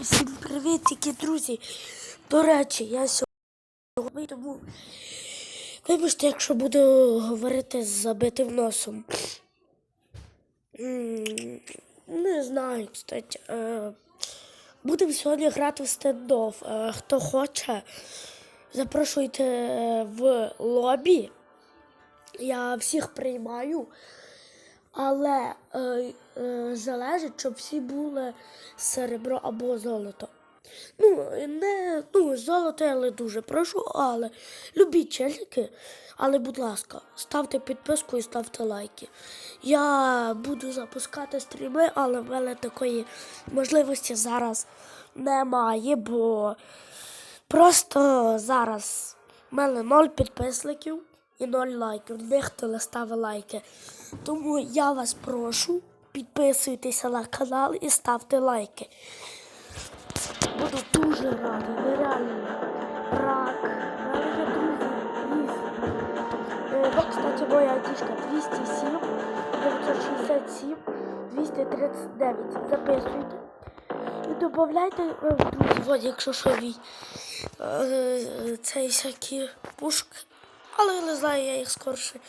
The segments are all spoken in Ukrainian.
Всім привітики, друзі. До речі, я сьогодні тому вибачте, якщо буду говорити з забитим носом. Не знаю, кстати. Е, Будемо сьогодні грати в стендов. Е, Хто хоче, запрошуйте е, в лобі. Я всіх приймаю. Але е, е, залежить, щоб всі були серебро або золото. Ну, не ну, золото не дуже прошу, але любіть челіки. Але, будь ласка, ставте підписку і ставте лайки. Я буду запускати стріми, але в мене такої можливості зараз немає, бо просто зараз в мене ноль підписників і ноль лайків. Ніхто не ставить лайки. Тому я вас прошу, підписуйтеся на канал і ставте лайки. Буду дуже радий, нереально рад. Навіть друзі. Е, Ну, кстати, моя айтішка 207, 967, 239. Записуйте. І додавайте е, в друзі, якщо що ви е, всякі пушки. Але не знаю, я їх скорше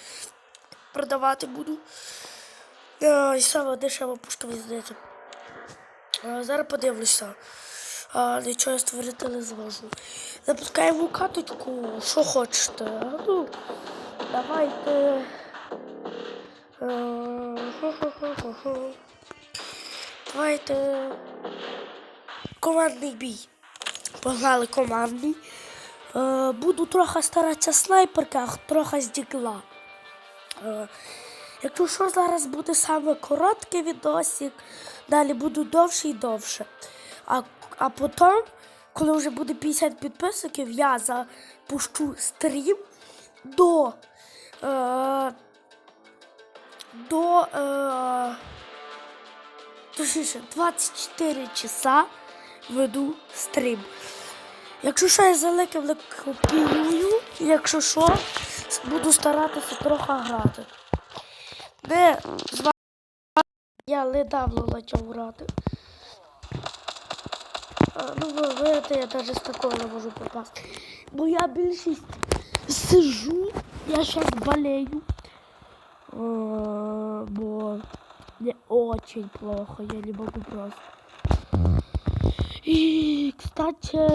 продавати буду. Е, І саме дешева пушка мені здається. Е, Зараз подивлюся. А, нічого я створити не зможу. Запускаємо каточку, що хочете. Ну, давайте. Е. Давайте. Командний бій. Погнали командний. Е, буду трохи старатися снайперка, трохи з дігла. Е, Якщо що, зараз буде саме короткий відосик, далі буду довше і довше. А, а потім, коли вже буде 50 підписників, я запущу стрім до. Е, до. Е, точніше, 24 часа веду стрім. Якщо що я заликав, копіюю, якщо що, буду старатися трохи грати. Не з вами я недавно почав грати. Ну, ви видите, я навіть з такого не можу попасти. Бо я більшість сижу, я зараз болею. Бо мне очень плохо, я не могу просто. І, кстати,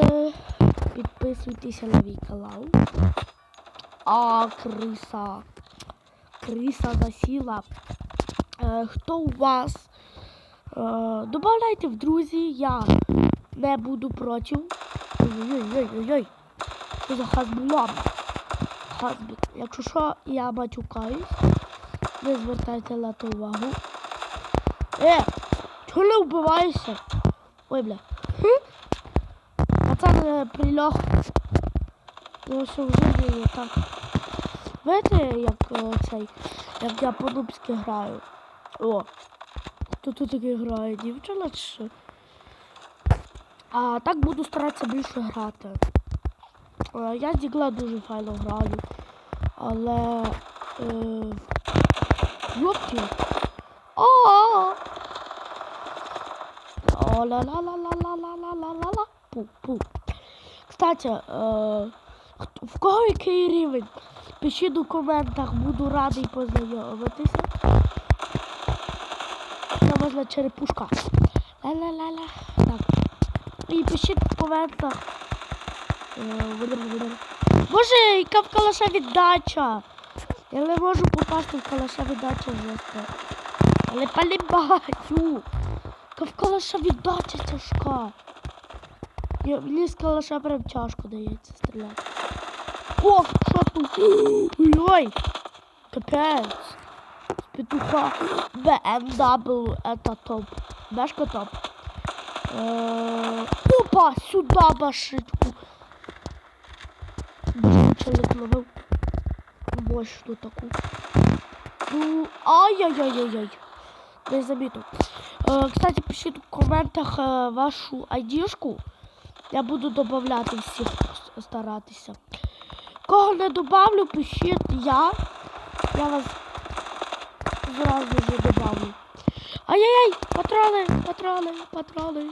підписуйтесь на мій канал. А, криса. Криса засіла. Е, хто у вас? Е, добавляйте в друзі, я не буду проти. Ой-ой-ой-ой-ой. Що за хазбулам? Хазбік. Якщо що, я матюкаюсь. Не звертайте на то увагу. Е! Чого не вбиваєшся? Ой, бля. Хм? Пацан е, прильох. Ну, що в житті є так. Знаєте, як е, цей, як я по-дубськи граю. О, хто тут таки грає? Дівчина чи? А так буду старатися більше грати. Е, Я з Дігла дуже файно граю. Але... Е, Йопті. О! О, ла ла ла ла ла ла ла ла ла пу пу. Кстати, е, в кого який рівень? Пишіть у коментах, буду радий познайомитися. Це можна черепушка. Ла-ла-ла-ла. Так. І пишіть в коментах. Е. Боже, яка в калаша віддача. Я не можу попасти в калаша віддача жорстко. Але полібаю. Яка в калаша віддача тяжка. Я, мені з калаша прям тяжко дається стріляти. О, що тут? Ой, капець. Петуха BMW, это топ. Бешка топ. Е, Опа, сюди башечку. Блін, челик ловив. Мощну таку. Ну, ай-яй-яй-яй-яй. Не замітив. Е, кстати, пишіть в коментах е, вашу айдішку. Я буду додавати всіх старатися. Кого не добавлю, пишіть я. Я вас зразу же добавлю. Ай-яй-яй, патрони, патрони, патрони.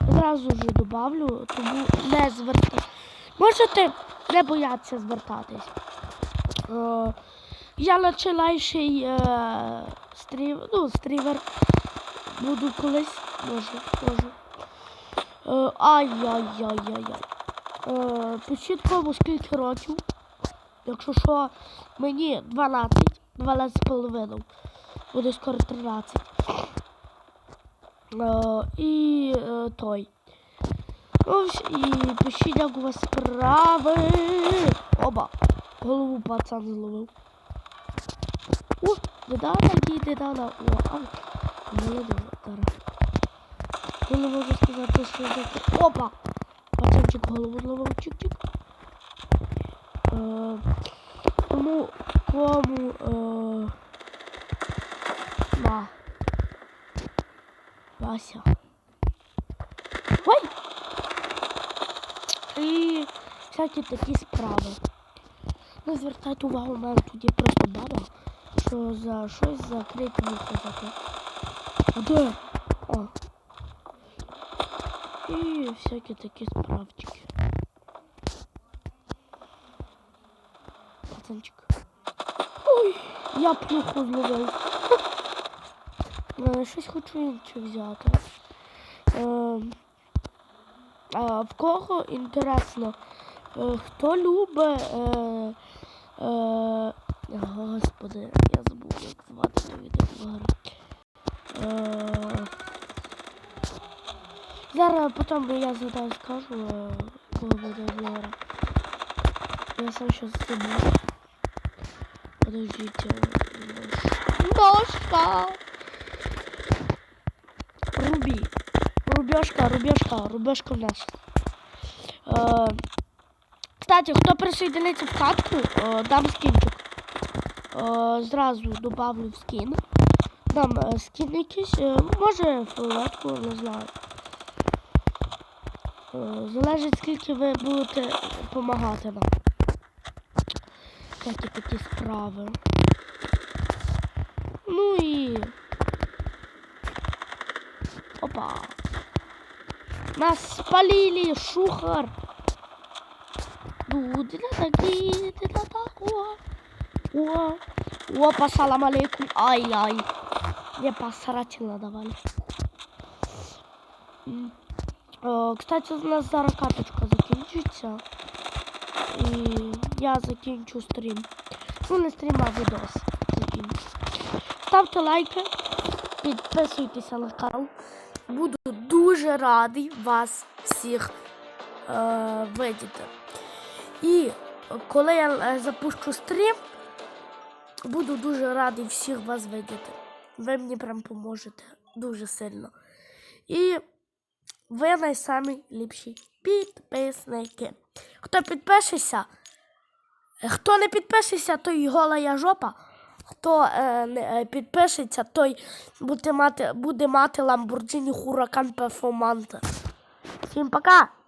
зразу ж добавлю, тому не звертайтесь. Можете не боятися звертатись. Е, я начинайший е, стрім, ну, стрімер. Буду колись. Може, може. Е, Ай-яй-яй-яй-яй. Е, пишіть кому скільки років. Якщо що, мені 12, 12 з. Буде скоро 13. Е, і е, той. Ось, і пишіть, як у вас справи. Оба. Голову пацан зловив. О, недавно дійде, недавно. О, ай. Молодець, зараз. Я не можу сказати. Опа! Пацанчик голову зловив. Чик-чик. Е, тому кому е, Вася. Ой! І всякі такі справи. Не звертайте увагу, у мене тут є просто баба, що за щось закрити вухо таке. А де? О. І всякі такі справчики. Пацанчик. Ой, я плюху зловив. Е, Щось хочу інше взяти. Е, а в кого інтересно, е, хто любить. Е, е, господи, я забув, як звати цю відеоблогера. Е, зараз потім я згадаю скажу, кого буде блогера. Я сам щас забув. Подождите. Ножка. Рубі. Рубежка, рубежка, рубежка в нас. Е, кстати, хто присоединиться в катку, е, дам скінчик. Е, зразу добавлю в скін. Дам е, скін якийсь, е, може фіолетку, не знаю. Е, залежить скільки ви будете допомагати нам. Всякі такі справи. Ну і. Опа. Нас спалили, шухар. О, опа, салам алейкум. Ай-ай. Мне посрать надавали. Е, Кстати, у нас зараз карточка закінчиться. І я закінчу стрім. Ну, не стрім, а відос закінчу. Ставте лайки, підписуйтеся на канал. Буду дуже радий вас всіх е, видіти. І коли я е, запущу стрім, буду дуже радий всіх вас видіти. Ви мені прям поможете дуже сильно. І ви найсамі підписники. Хто підпишеться, хто не підпишеться, той голая жопа. Хто е, не е, підпишеться, той буде мати, буде мати Lamborghini Huracan Performante. Всім пока!